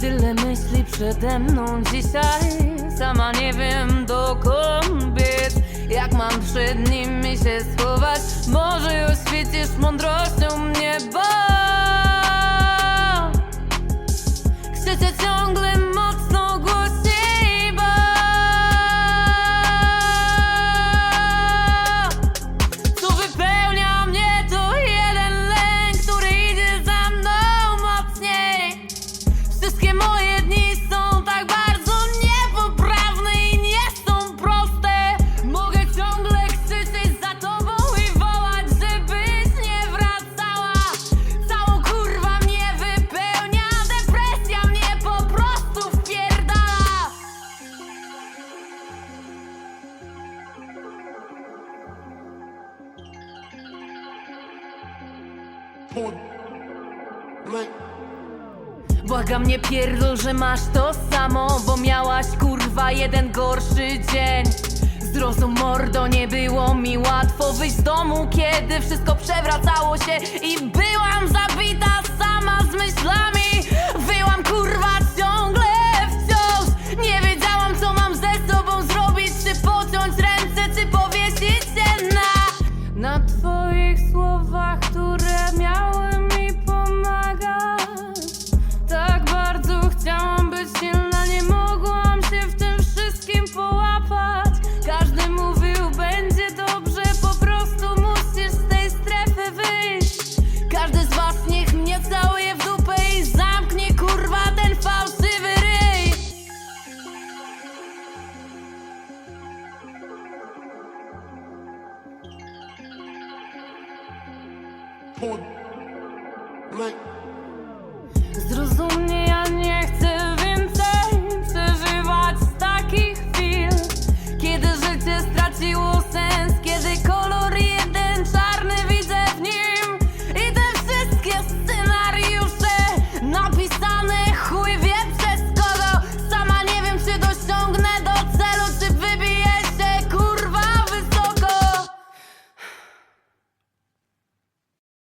Tyle myśli przede mną dzisiaj. Sama nie wiem dokąd biec. Jak mam przed nimi się schować? Może oświecisz mądrością Błagam nie pierdol, że masz to samo Bo miałaś kurwa jeden gorszy dzień. Zrozum mordo, nie było mi łatwo wyjść z domu Kiedy wszystko przewracało się i byłam za Зрозумні